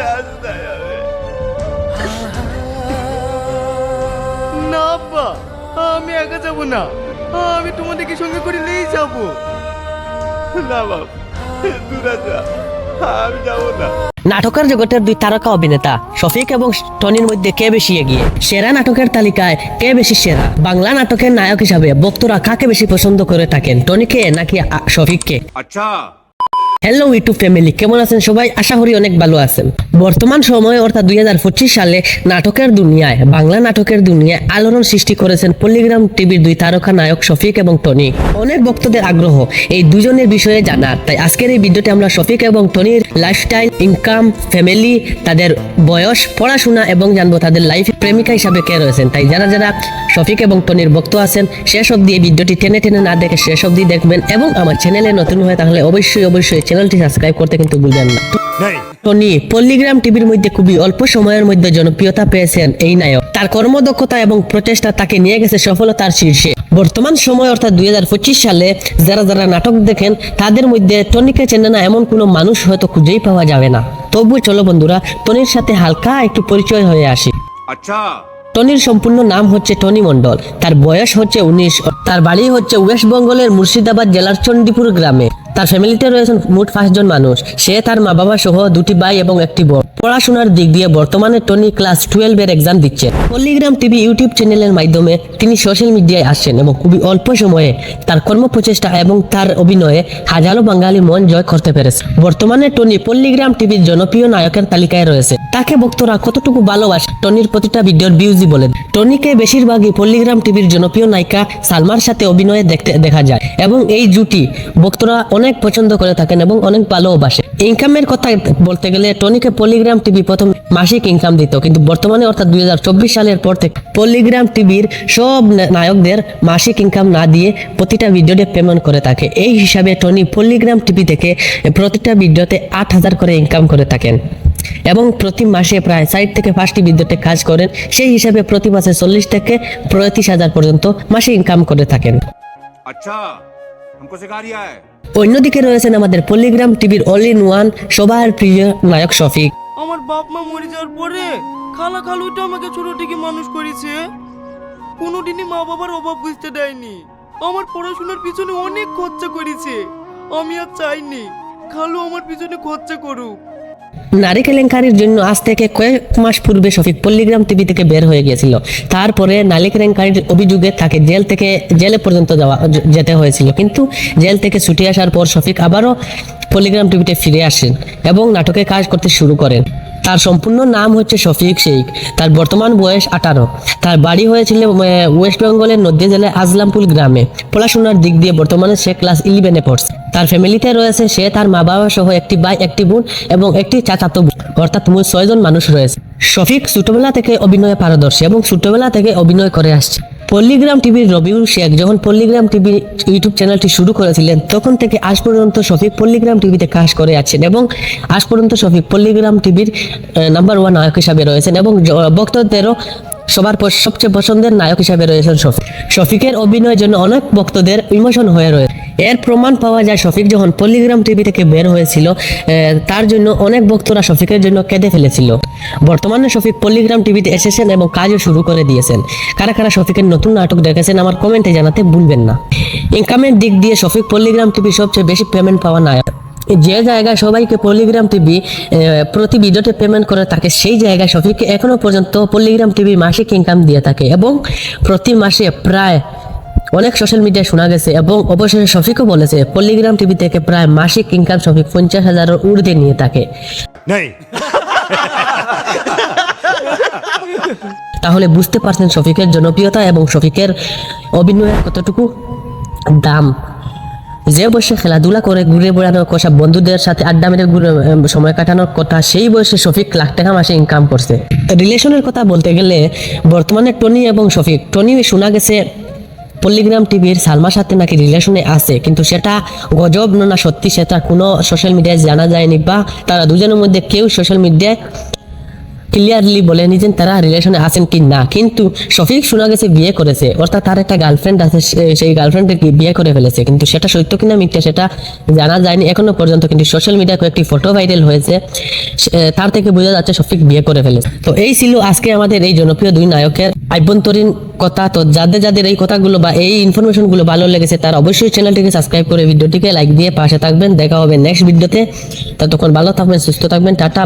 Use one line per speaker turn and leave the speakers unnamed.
রাস্তায় হবে
না আব্বা আমি একা যাব না। আমি তোমাদেরকে সঙ্গে করে যাব?
না বাপ দূরে যা আমি যাব না।
নাটকের জগতের দুই তারকা অভিনেতা শফিক এবং টনির মধ্যে কে বেশি এগিয়ে? সেরা নাটকের তালিকায় কে বেশি সেরা? বাংলা নাটকের নায়ক হিসাবে ভক্তরা কাকে বেশি পছন্দ করে থাকেন টনিকে নাকি শফিককে?
আচ্ছা।
হ্যালো ইউটিউব ফ্যামিলি কেমন আছেন সবাই? আশা করি অনেক ভালো আছেন। বর্তমান সময়ে, অর্থাৎ দুই হাজার পঁচিশ সালে, নাটকের দুনিয়ায়, বাংলা নাটকের দুনিয়ায় আলোড়ন সৃষ্টি করেছেন পল্লিগ্রাম টিভির দুই তারকা নায়ক শফিক এবং টনি। অনেক ভক্তদের আগ্রহ এই দুজনের বিষয়ে জানার। তাই আজকের এই ভিডিওতে আমরা শফিক এবং টনির লাইফস্টাইল ইনকাম ফ্যামিলি তাদের বয়স, পড়াশোনা এবং জানব তাদের লাইফ প্রেমিকা হিসাবে কে রয়েছেন। তাই যারা যারা শফিক এবং টনির ভক্ত আছেন, শেষ অব্দি এই ভিডিওটি টেনে টেনে না দেখে শেষ অব্দি দেখবেন এবং আমার চ্যানেলে নতুন হয়ে তাহলে অবশ্যই অবশ্যই চ্যানেলটি সাবস্ক্রাইব করতে কিন্তু ভুলবেন না। টনি পল্লিগ্রাম টিভির মধ্যে খুবই অল্প সময়ের মধ্যে জনপ্রিয়তা পেয়েছেন এই নায়ক। তার কর্মদক্ষতা এবং প্রচেষ্টা তাকে নিয়ে গেছে সফলতার শীর্ষে। বর্তমান সময় অর্থাৎ দুই সালে যারা যারা নাটক দেখেন তাদের মধ্যে টনিকে চেনে না এমন কোনো মানুষ হয়তো খুঁজেই পাওয়া যাবে না। তবু চলো বন্ধুরা টনির সাথে হালকা একটু পরিচয় হয়ে আসি।
আচ্ছা।
টনির সম্পূর্ণ নাম হচ্ছে টনি মন্ডল তার বয়স হচ্ছে উনিশ। তার বাড়ি হচ্ছে ওয়েস্ট বেঙ্গলের মুর্শিদাবাদ জেলার চণ্ডীপুর গ্রামে। তার ফ্যামিলিতে রয়েছেন মোট পাঁচজন মানুষ। সে তার মা বাবা সহ দুটি ভাই এবং একটি বোন। পড়াশোনার দিক দিয়ে বর্তমানে টনি ক্লাস টুয়েলভ এর এক্সাম দিচ্ছে। পল্লিগ্রাম টিভি ইউটিউব চ্যানেলের মাধ্যমে তিনি সোশ্যাল মিডিয়ায় আসছেন এবং খুবই অল্প সময়ে তার কর্মপ্রচেষ্টা এবং তার অভিনয়ে হাজারো বাঙালি মন জয় করতে পেরেছে। বর্তমানে টনি পল্লিগ্রাম টিভির জনপ্রিয় নায়কের তালিকায় রয়েছে। তাকে ভক্তরা কতটুকু ভালোবাসে টনির প্রতিটা ভিডিওর ভিউজই বলেন টনিকে বেশিরভাগই পল্লিগ্রাম টিভির জনপ্রিয় নায়িকা সালমার সাথে অভিনয়ে দেখতে দেখা যায় এবং এই জুটি ভক্তরা অনেক অনেক পছন্দ করে থাকেন এবং অনেক ভালোবাসে ইনকামের কথা বলতে গেলে টনিকে পলিগ্রাম টিভি প্রথম মাসিক ইনকাম দিত, কিন্তু বর্তমানে অর্থাৎ দুই হাজার চব্বিশ সালের পর থেকে পলিগ্রাম টিভির সব নায়কদের মাসিক ইনকাম না দিয়ে প্রতিটা ভিডিওতে পেমেন্ট করে থাকে। এই হিসাবে টনি পলিগ্রাম টিভি থেকে প্রতিটা ভিডিওতে আট হাজার করে ইনকাম করে থাকেন। এবং প্রতি মাসে প্রায় সাইট থেকে পাঁচটি বিদ্যুতে কাজ করেন। সেই হিসাবে প্রতি মাসে চল্লিশ থেকে পঁয়ত্রিশ হাজার পর্যন্ত মাসে ইনকাম করে থাকেন।
আচ্ছা।
অন্যদিকে রয়েছেন আমাদের পল্লিগ্রাম টিভির অল ইন ওয়ান সবার প্রিয় নায়ক শফিক।
আমার বাপ মা মরে যাওয়ার পরে খালা খালুটা আমাকে ছোট থেকে মানুষ করেছে। কোনোদিনই মা বাবার অভাব বুঝতে দেয়নি। আমার পড়াশোনার পিছনে অনেক খরচা করেছে। আমি আর চাইনি খালু আমার পিছনে খরচা করুক।
নারী কেলেঙ্কারির জন্য আজ থেকে কয়েক মাস পূর্বে শফিক পল্লিগ্রাম টিভি থেকে বের হয়ে গিয়েছিল তারপরে নারী কেলেঙ্কারির অভিযোগে তাকে জেল থেকে, জেলে পর্যন্ত যাওয়া, যেতে হয়েছিল। কিন্তু জেল থেকে ছুটি আসার পর শফিক আবারও পল্লিগ্রাম টিভিতে ফিরে আসেন এবং নাটকে কাজ করতে শুরু করেন। তার সম্পূর্ণ নাম হচ্ছে শফিক শেখ। তার বর্তমান বয়স আঠারো। তার বাড়ি হয়েছিল ওয়েস্ট বেঙ্গলের নদিয়া জেলায় আজলামপুল গ্রামে। পড়াশোনার দিক দিয়ে বর্তমানে সে ক্লাস ইলেভেনে পড়ছে। তার ফ্যামিলিতে রয়েছে সে, তার মা বাবা সহ একটি ভাই, একটি বোন এবং একটি চাচাতো বোন। অর্থাৎ মোট ছয়জন মানুষ রয়েছে। শফিক ছোটবেলা থেকে অভিনয়ে পারদর্শী এবং ছোটবেলা থেকে অভিনয় করে আসছে। পল্লিগ্রাম টিভির রবিউল শেখ যখন পল্লিগ্রাম টিভির ইউটিউব চ্যানেলটি শুরু করেছিলেন, তখন থেকে আজ পর্যন্ত শফিক পল্লিগ্রাম টিভিতে কাজ করে আছেন এবং আজ পর্যন্ত শফিক পল্লিগ্রাম টিভির নাম্বার ওয়ান নায়ক হিসাবে রয়েছেন এবং ভক্তদেরও সবার সবচেয়ে পছন্দের নায়ক হিসাবে রয়েছেন শফিক। শফিকের অভিনয়ের জন্য অনেক ভক্তদের ইমোশন হয়ে রয়েছে এর প্রমাণ পাওয়া যায় শফিক যখন পল্লিগ্রাম টিভি থেকে বের হয়েছিল তার জন্য অনেক ভক্তরা শফিকের জন্য কেঁদে ফেলেছিল। বর্তমানে শফিক পল্লিগ্রাম টিভিতে এসেছেন এবং কাজও শুরু করে দিয়েছেন। কারা কারা শফিকের নতুন নাটক দেখেছেন আমার কমেন্টে জানাতে ভুলবেন না। ইনকামের দিক দিয়ে শফিক পল্লিগ্রাম টিভি সবচেয়ে বেশি পেমেন্ট পাওয়া নায়ক। যে জায়গায় সবাইকে পল্লিগ্রাম টিভি প্রতি ভিডিওতে পেমেন্ট করে থাকে সেই জায়গায় শফিককে এখনও পর্যন্ত পল্লিগ্রাম টিভি মাসিক ইনকাম দিয়ে থাকে এবং প্রতি মাসে প্রায় অনেক সোশ্যাল মিডিয়ায় শোনা গেছে এবং অবশেষে শফিকও বলেছে পল্লিগ্রাম টিভি থেকে প্রায় মাসিক ইনকাম শফিক পঞ্চাশ হাজারের ঊর্ধ্বে নিয়ে থাকে। তাহলে বুঝতে পারছেন শফিকের জনপ্রিয়তা এবং শফিকের অভিনয়ের কতটুকু দাম। যে বয়সে খেলাধুলা করে ঘুরে বেড়ানোর কথা, বন্ধুদের সাথে আড্ডা মেরে ঘুরে সময় কাটানোর কথা, সেই বয়সে শফিক লাখ টাকা মাসে ইনকাম করছে। রিলেশনের কথা বলতে গেলে, বর্তমানে টনি এবং শফিক, টনি শোনা গেছে পল্লিগ্রাম টিভির সালমার সাথে নাকি রিলেশনে আছে, কিন্তু সেটা গজব না সত্যি সেটা কোনো সোশ্যাল মিডিয়ায় জানা যায়নি বা তারা দুজনের মধ্যে কেউ সোশ্যাল মিডিয়ায় ক্লিয়ারলি বলে নিজেন তারা রিলেশনে আছেন কি না। কিন্তু শফিক শোনা গেছে বিয়ে করেছে, অর্থাৎ তার একটা গার্লফ্রেন্ড আছে সেই গার্লফ্রেন্ডকে বিয়ে করে ফেলেছে। কিন্তু সেটা সত্য কিনা মিথ্যা সেটা জানা যায়নি এখনও পর্যন্ত, কিন্তু সোশ্যাল মিডিয়ায় কয়েকটি ফটো ভাইরাল হয়েছে তার থেকে বোঝা যাচ্ছে শফিক বিয়ে করে ফেলেছে। তো এই ছিল আজকে আমাদের এই জনপ্রিয় দুই নায়কের আভ্যন্তরীণ কথা। তো যাদের যাদের এই কথাগুলো বা এই ইনফরমেশনগুলো ভালো লেগেছে, তারা অবশ্যই চ্যানেলটিকে সাবস্ক্রাইব করে, ভিডিওটিকে লাইক দিয়ে পাশে থাকবেন। দেখা হবে নেক্সট ভিডিওতে। ততক্ষণ ভালো থাকবেন, সুস্থ থাকবেন, টাটা।